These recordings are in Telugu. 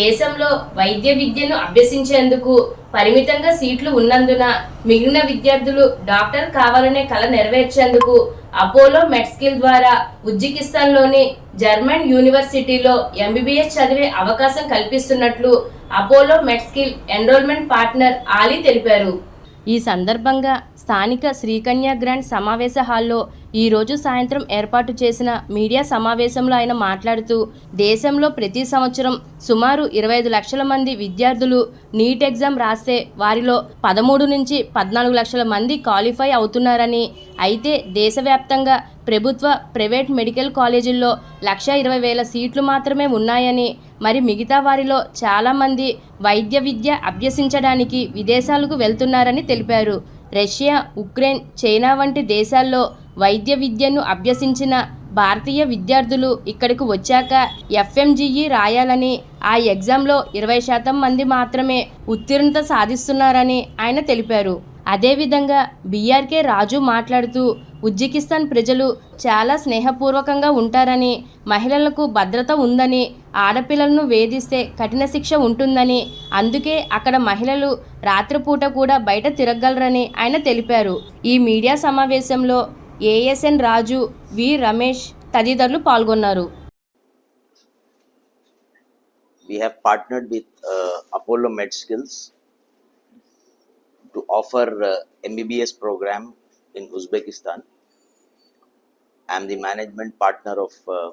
దేశంలో వైద్య విద్యను అభ్యసించేందుకు పరిమితంగా సీట్లు ఉన్నందున మిగిలిన విద్యార్థులు డాక్టర్ కావాలనే కళ నెరవేర్చేందుకు అపోలో మెడ్స్కిల్ ద్వారా ఉజ్బెకిస్తాన్లోని జర్మన్ యూనివర్సిటీలో ఎంబీబీఎస్ చదివే అవకాశం కల్పిస్తున్నట్లు Apollo MedSkill enrolment partner Ali తెలిపారు. ఈ సందర్భంగా స్థానిక శ్రీకన్య గ్రాండ్ సమావేశ హాల్లో ఈ రోజు సాయంత్రం ఏర్పాటు చేసిన మీడియా సమావేశంలో ఆయన మాట్లాడుతూ దేశంలో ప్రతి సంవత్సరం సుమారు ఇరవై ఐదు లక్షల మంది విద్యార్థులు నీట్ ఎగ్జామ్ రాస్తే వారిలో పదమూడు నుంచి పద్నాలుగు లక్షల మంది క్వాలిఫై అవుతున్నారని అయితే దేశవ్యాప్తంగా ప్రభుత్వ ప్రైవేట్ మెడికల్ కాలేజీల్లో లక్ష ఇరవై వేల సీట్లు మాత్రమే ఉన్నాయని మరి మిగతా వారిలో చాలామంది వైద్య విద్య అభ్యసించడానికి విదేశాలకు వెళ్తున్నారని తెలిపారు. రష్యా ఉక్రెయిన్ చైనా వంటి దేశాల్లో వైద్య విద్యను అభ్యసించిన భారతీయ విద్యార్థులు ఇక్కడికి వచ్చాక ఎఫ్ఎంజీఈ రాయాలని ఆ ఎగ్జామ్లో ఇరవై శాతం మంది మాత్రమే ఉత్తీర్ణత సాధిస్తున్నారని ఆయన తెలిపారు. అదేవిధంగా బీఆర్కే రాజు మాట్లాడుతూ ఉజ్బెకిస్తాన్ ప్రజలు చాలా స్నేహపూర్వకంగా ఉంటారని మహిళలకు భద్రత ఉందని ఆడపిల్లలను వేధిస్తే కఠిన శిక్ష ఉంటుందని అందుకే అక్కడ మహిళలు రాత్రిపూట కూడా బయట తిరగలరని ఆయన తెలిపారు. ఈ మీడియా సమావేశంలో ఏఎస్ఎన్ రాజు వి. రమేష్ తదితరులు పాల్గొన్నారు. We have partnered with uh, Apollo MedSkills to offer uh, MBBS program in Uzbekistan. I am the management partner of uh,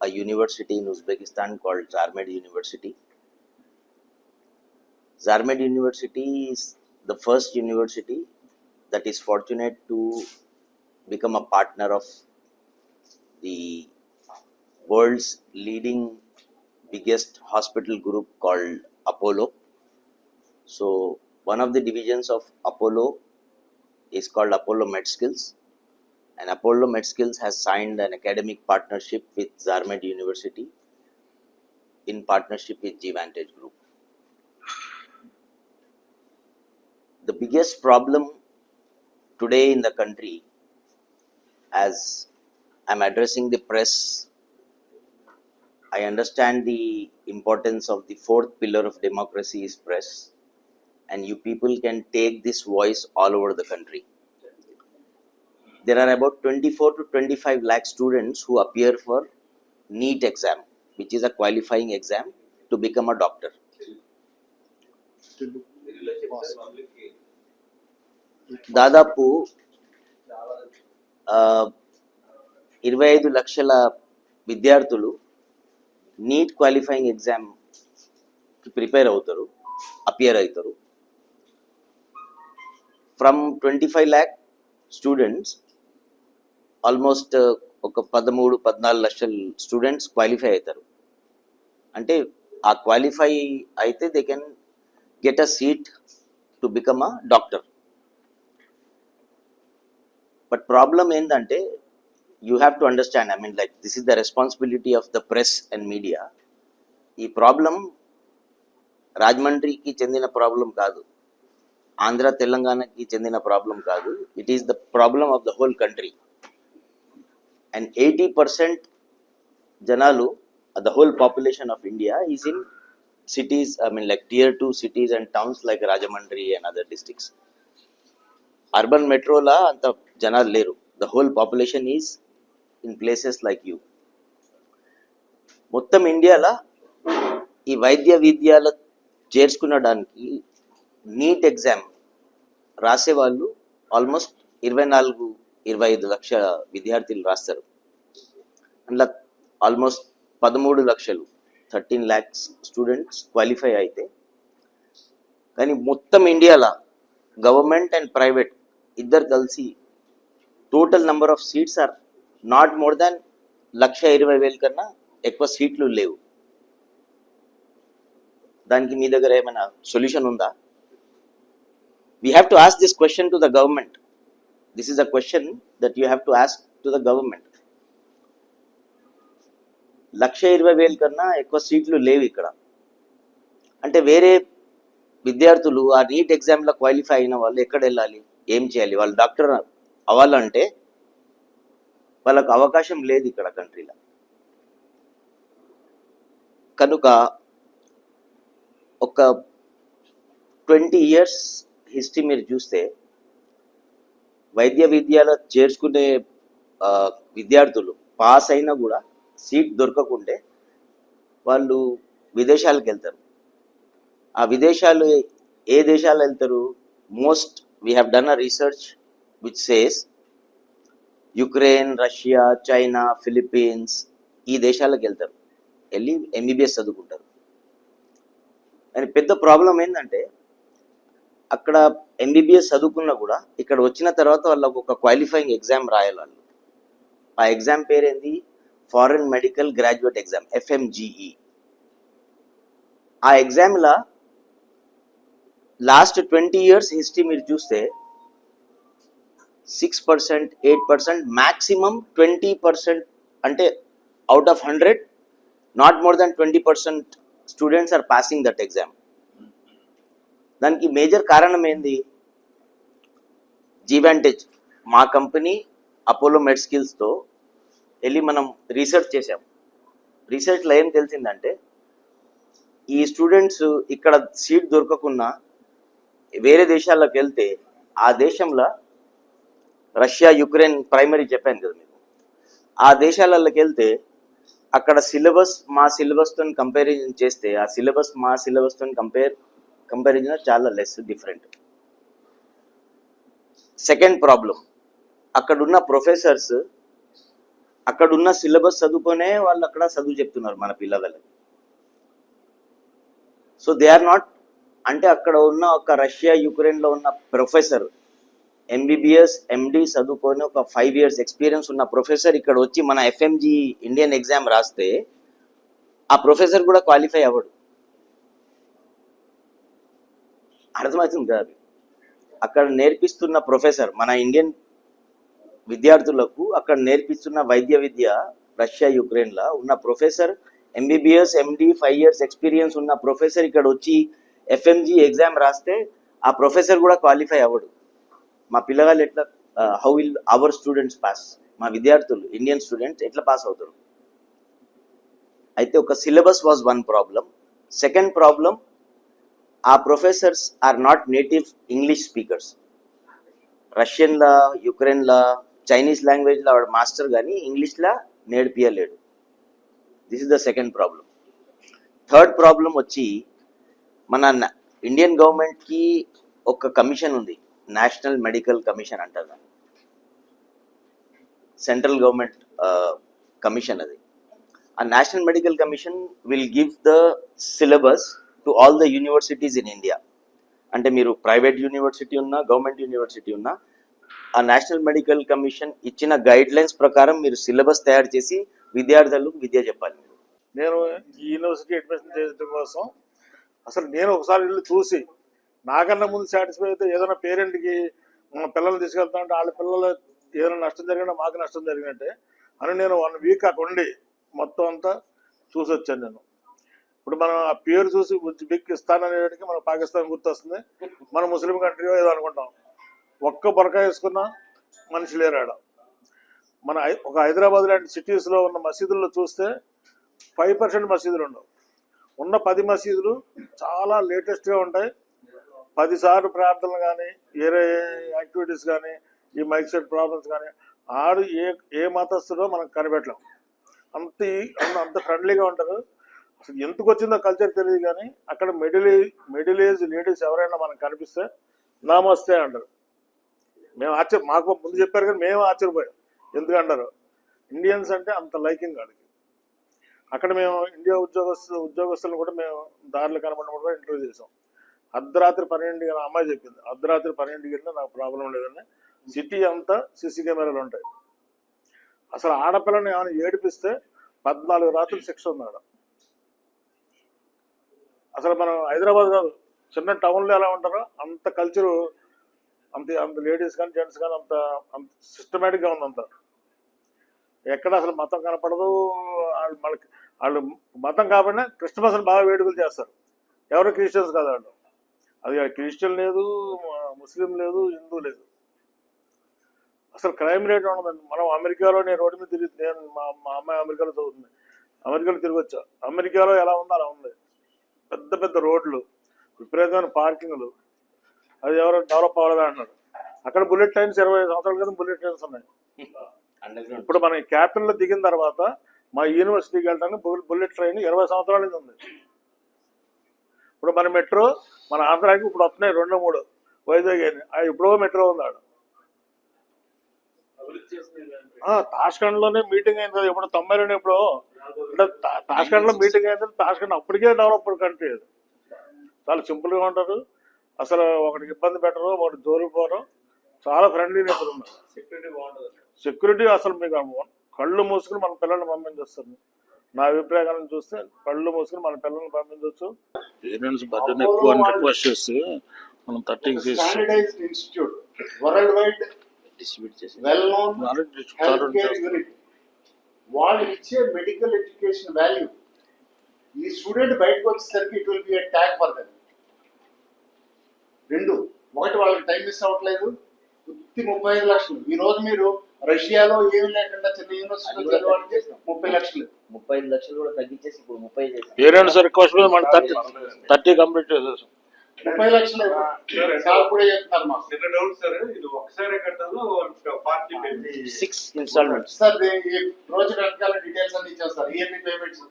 a university in Uzbekistan called Zarmed University. Zarmed University is the first university that is fortunate to become a partner of the world's leading biggest hospital group called Apollo. So, one of the divisions of Apollo is called Apollo MedSkills, and Apollo MedSkills has signed an academic partnership with Zarmed University in partnership with Gvantage Group. The biggest problem today in the country, as I'm addressing the press I understand the importance of the fourth pillar of democracy is press, and you people can take this voice all over the country There are about 24 to 25 lakh students who appear for NEET exam, which is a qualifying exam to become a doctor. దాదాపు ఆ, ఇరవై ఐదు లక్షల విద్యార్థులు నీట్ క్వాలిఫైయింగ్ ఎగ్జామ్ ప్రిపేర్ అవుతారు అపియర్ అవుతారు from twenty five lakh students almost uh, ఒక పదమూడు పద్నాలుగు లక్షల స్టూడెంట్స్ క్వాలిఫై అవుతారు. అంటే ఆ క్వాలిఫై అయితే they can get a seat to become a doctor but problem ఏంటంటే you have to understand I mean like this is the responsibility of the press and media ఈ ప్రాబ్లం రాజమండ్రికి చెందిన ప్రాబ్లం కాదు. ఆంధ్ర తెలంగాణకి చెందిన ప్రాబ్లం కాదు. It is the problem of the whole country and eighty percent జనాలు the whole population of India is in cities I mean like tier two cities and towns like Rajahmundry and other districts urban మెట్రోలా అంత జనాలు లేరు. The whole population is in places like you మొత్తం ఇండియాలో ఈ వైద్య విద్యాల చేర్చుకునడానికి నీట్ ఎగ్జామ్ రాసేవాళ్ళు ఆల్మోస్ట్ ఇరవై నాలుగు ఇరవై ఐదు లక్షల విద్యార్థులు రాస్తారు. అందులో ఆల్మోస్ట్ పదమూడు లక్షలు థర్టీన్ ల్యాక్స్ స్టూడెంట్స్ క్వాలిఫై అయితే. కానీ మొత్తం ఇండియాలో గవర్నమెంట్ అండ్ ప్రైవేట్ ఇద్దరు కలిసి total number of seats are not more than lakh ఇరవై వేల కన్నా ఎక్కువ సీట్లు లేవు. దానికి మీ దగ్గర ఏమైనా సొల్యూషన్ ఉందా? We have to ask this question to the government this is a question that you have to ask to the government lakh ఇరవై వేల కన్నా ఎక్కువ సీట్లు లేవు ఇక్కడ. అంటే వేరే విద్యార్థులు ఆ నీట్ ఎగ్జామ్లో క్వాలిఫై అయిన వాళ్ళు ఎక్కడ వెళ్ళాలి? ఏం చేయాలి? వాళ్ళు డాక్టర్ అవ్వాలంటే వాళ్ళకు అవకాశం లేదు ఇక్కడ కంట్రీలో కనుక ఒక ట్వంటీ ఇయర్స్ హిస్టరీ మీరు చూస్తే వైద్య విద్యలో చేర్చుకునే విద్యార్థులు పాస్ అయినా కూడా సీట్ దొరకకుంటే వాళ్ళు విదేశాలకు వెళ్తారు. ఆ విదేశాలు ఏ దేశాలు వెళ్తారు? Most we have done a research which says Ukraine Russia China Philippines ఈ దేశాలకు వెళ్తారు. వెళ్ళి ఎంబీబీఎస్ చదువుకుంటారు. కానీ పెద్ద ప్రాబ్లం ఏంటంటే అక్కడ ఎంబీబీఎస్ చదువుకున్నా కూడా ఇక్కడ వచ్చిన తర్వాత వాళ్ళకు ఒక క్వాలిఫైయింగ్ ఎగ్జామ్ రాయాలి వాళ్ళు. ఆ ఎగ్జామ్ పేరేంది? Foreign medical graduate exam FMGE ఆ ఎగ్జామ్లో లాస్ట్ ట్వంటీ ఇయర్స్ హిస్టరీ మీరు చూస్తే six percent eight percent maximum twenty percent అంటే out of hundred not more than twenty percent students are passing that exam దానికి మేజర్ కారణం ఏంది? జీవాంటేజ్ మా కంపెనీ అపోలో మెడ్ స్కిల్స్తో వెళ్ళి మనం రీసెర్చ్ చేసాం రీసెర్చ్లో ఏం తెలిసిందంటే ఈ స్టూడెంట్స్ ఇక్కడ సీట్ దొరకకుండా వేరే దేశాల్లోకి వెళ్తే ఆ దేశంలో రష్యా యుక్రెయిన్ ప్రైమరీ చెప్పాను కదా మీకు. ఆ దేశాలలోకి వెళ్తే అక్కడ సిలబస్ మా సిలబస్తో కంపారిజన్ చేస్తే ఆ సిలబస్ మా సిలబస్తో కంపేర్ కంపారిజన్ చాలా లెస్ డిఫరెంట్ సెకండ్ ప్రాబ్లం అక్కడున్న ప్రొఫెసర్స్ అక్కడున్న సిలబస్ చదువుకొనే వాళ్ళు అక్కడ చదువు చెప్తున్నారు మన పిల్లలకి. సో దే ఆర్ నాట్ అంటే అక్కడ ఉన్న ఒక రష్యా యుక్రెయిన్లో ఉన్న ప్రొఫెసర్ ఎంబీబీఎస్ ఎండి చదువుకొని ఒక ఫైవ్ ఇయర్స్ ఎక్స్పీరియన్స్ ఉన్న ప్రొఫెసర్ ఇక్కడ వచ్చి మన ఎఫ్ఎంజి ఇండియన్ ఎగ్జామ్ రాస్తే ఆ ప్రొఫెసర్ కూడా క్వాలిఫై అవ్వడు. అర్థమవుతుంది కదా అది? అక్కడ నేర్పిస్తున్న ప్రొఫెసర్ మన ఇండియన్ విద్యార్థులకు అక్కడ నేర్పిస్తున్న వైద్య విద్య రష్యా యుక్రెయిన్లో ఉన్న professor MBBS MD five years experience ఉన్న ప్రొఫెసర్ ఇక్కడ వచ్చి ఎఫ్ఎంజి ఎగ్జామ్ రాస్తే ఆ ప్రొఫెసర్ కూడా క్వాలిఫై అవ్వడు. మా పిల్లగాళ్ళు ఎట్లా how will our students pass? మా విద్యార్థులు ఇండియన్ స్టూడెంట్స్ ఎట్లా పాస్ అవుతారు? అయితే ఒక syllabus was one problem. Second problem ఆ professors are not native English speakers. రష్యన్లా యుక్రెయిన్లా చైనీస్ లాంగ్వేజ్లో ఆవిడ మాస్టర్ కానీ ఇంగ్లీష్లా నేర్పియలేడు. This is the second problem third problem వచ్చి మన ఇండియన్ గవర్నమెంట్కి ఒక కమిషన్ ఉంది. నేషనల్ మెడికల్ కమిషన్ అంటారు. దాన్ని. సెంట్రల్ గవర్నమెంట్ కమిషన్ అది. ఆ national medical commission will give the syllabus to all the universities in India అంటే మీరు ప్రైవేట్ యూనివర్సిటీ ఉన్నా గవర్నమెంట్ యూనివర్సిటీ ఉన్నా ఆ నేషనల్ మెడికల్ కమిషన్ ఇచ్చిన గైడ్ లైన్స్ ప్రకారం మీరు సిలబస్ తయారు చేసి విద్యార్థులకు విద్య చెప్పాలి మీరు. నేను ఈ యూనివర్సిటీ అడ్మిషన్ చేయడం కోసం అసలు నేను ఒకసారి వెళ్ళి చూసి నాకన్నా ముందు సాటిస్ఫై అయితే ఏదైనా పేరెంట్కి మన పిల్లల్ని తీసుకెళ్తా ఉంటే వాళ్ళ పిల్లలు ఏదైనా నష్టం జరిగినా మాకు నష్టం జరిగినట్టే అని నేను వన్ వీక్ అక్కడ ఉండి మొత్తం అంతా చూసి వచ్చాను నేను. ఇప్పుడు మనం ఆ పేరు చూసి బిక్ ఇస్తాననేటికి మన పాకిస్తాన్ గుర్తొస్తుంది. మన ముస్లిం కంట్రీ ఏదో అనుకుంటాం. ఒక్క బొరకా వేసుకున్న మనిషి లేరాడ. మన హై- ఒక హైదరాబాద్ లాంటి సిటీస్లో ఉన్న మసీదుల్లో చూస్తే ఫైవ్ పర్సెంట్ మసీదులు ఉండవు. ఉన్న పది మసీదులు చాలా లేటెస్ట్గా ఉంటాయి. పదిసార్లు ప్రార్థనలు కానీ వేరే యాక్టివిటీస్ కానీ ఈ మైక్ సెట్ ప్రాబ్లమ్స్ కానీ ఆడు ఏ ఏ మతస్థుడో మనం కనిపెట్టలేం. అంత- అంత ఫ్రెండ్లీగా ఉంటారు. అసలు ఎందుకు వచ్చిందో కల్చర్ తెలియదు కానీ అక్కడ మిడిల్ మిడిల్ ఏజ్ లేడీస్ ఎవరైనా మనకు కనిపిస్తే నామస్తే అంటారు. మేము ఆశ్చర్య మాకు ముందు చెప్పారు కానీ మేము ఆశ్చర్యపోయాం. ఎందుకంటారు ఇండియన్స్ అంటే అంత లైకింగ్ వాళ్ళకి. అక్కడ మేము ఇండియా ఉద్యోగస్తు ఉద్యోగస్తులను కూడా మేము దారిలో కనబడినప్పుడు కూడా ఇంటర్వ్యూ చేసాం అర్ధరాత్రి పన్నెండుకి అమ్మాయి చెప్పింది అర్ధరాత్రి పన్నెండుకి వెళ్ళినా నాకు ప్రాబ్లం లేదని సిటీ అంతా సీసీ కెమెరాలు ఉంటాయి. అసలు ఆడపిల్లని ఏమైనా ఏడిపిస్తే పద్నాలుగు రాత్రులు శిక్ష ఉంది ఆడ అసలు మనం హైదరాబాద్ కాదు చిన్న టౌన్లో ఎలా ఉంటారో అంత కల్చరు అంత అంత లేడీస్ కానీ జెంట్స్ కానీ అంత అంత సిస్టమేటిక్గా ఉంది అంత ఎక్కడ అసలు మతం కనపడదు వాళ్ళు మనకి వాళ్ళు మతం కాబట్టి క్రిస్టమస్ని బాగా వేడుకలు చేస్తారు. ఎవరు క్రిస్టియన్స్ కాదు వాళ్ళు. అది క్రిస్టియన్ లేదు ముస్లిం లేదు హిందూ లేదు. అసలు క్రైమ్ రేట్ ఉండదండి. మనం అమెరికాలో నేను రోడ్డు మీద తిరిగి నేను మా మా అమ్మాయి అమెరికాలో చదువుతుంది. అమెరికాలో తిరిగి వచ్చా. అమెరికాలో ఎలా ఉందో అలా ఉంది. పెద్ద పెద్ద రోడ్లు విపరీతమైన పార్కింగ్లు. అది ఎవరో డెవలప్ అవ్వలేదు అంటున్నారు అక్కడ బుల్లెట్ ట్రైన్స్ ఇరవై ఐదు సంవత్సరాల క్రితం బుల్లెట్ ట్రైన్స్ ఉన్నాయి. ఇప్పుడు మన క్యాపిటల్లో దిగిన తర్వాత మా యూనివర్సిటీకి వెళ్ళడానికి బుల్- బుల్లెట్ ట్రైన్ ఇరవై సంవత్సరాల నుంచి ఉంది. ఇప్పుడు మన మెట్రో మన ఆంధ్రాకి ఇప్పుడు వస్తున్నాయి రెండు మూడు. వైజాగ్ అని ఆ ఎప్పుడో మెట్రో ఉంది ఆడ. ఆ, తాష్కండ్లోనే మీటింగ్ అయింది కదా ఇప్పుడు తొంభైలోనే ఇప్పుడు అంటే తాష్కండ్లో మీటింగ్ అయింది తాష్కండ్ అప్పటికే డెవలప్డ్ కంట్రీ అది చాలా సింపుల్గా ఉంటారు. అసలు ఒకటికి ఇబ్బంది పెట్టరు ఒకటి దూరిపోరు చాలా ఫ్రెండ్లీ నేచర్ ఉన్నారు. సెక్యూరిటీ అసలు మీకు కళ్ళు మూసుకుని మన పిల్లల్ని పంపించేస్తారు. నా అభిప్రాయం చూస్తే కళ్ళు మూసుకుని మన పిల్లల్ని పంపించవచ్చు. పేరెంట్స్ బర్త్డే ఎక్కువ అని రిక్వెస్ట్ చేసి మనం standardised institute world wide distribute చేసి వెల్ నోన్ వాళ్ళు ఇచ్చే మెడికల్ ఎడ్యుకేషన్ వాల్యూ ఈ స్టూడెంట్ బయటకు వచ్చేసరికి it will be a tag for them రెండు ఒకటి వాళ్ళకి టైం మిస్ అవ్వట్లేదు. ఉత్తి ముప్పై ఐదు లక్షలు. ఈ రోజు మీరు రష్యాలో ఏమీ లేకుండా చిన్న యూనివర్సిటీలో చదవాలంటే ముప్పై లక్షలు. ముప్పై ఐదు లక్షలు కూడా తగ్గించేసి ఇప్పుడు ముప్పై మన థర్టీ థర్టీ కంప్లీట్ చేసేసాం ముప్పై లక్షలు. సార్ కూడా చెప్తున్నారు చిన్న డౌట్ సార్. ఇది ఒకసారి కట్టాలో party payment six instalments sir details అన్ని payments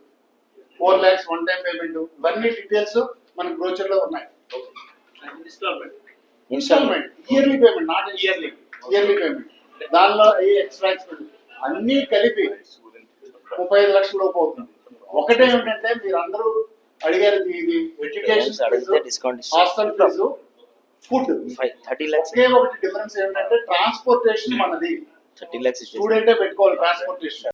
four lakhs one time payment ఇవన్నీ డీటెయిల్స్ మన బ్రోచర్లో ఉన్నాయి. Instalment instalment yearly payment not yearly yearly payment దానిలో ఈ అన్ని కలిపి ముప్పై ఐదు లక్షల లోపు అవుతుంది. ఒకటే ఏంటంటే మీరు అందరూ అడిగారు ఇది education discount hostel fee food thirty lakhs ఒకే ఒకటి డిఫరెన్స్ ఏంటంటే ట్రాన్స్పోర్టేషన్ మనది. థర్టీ ఇచ్చేసి. స్టూడెంటే పెట్టుకోవాలి ట్రాన్స్పోర్టేషన్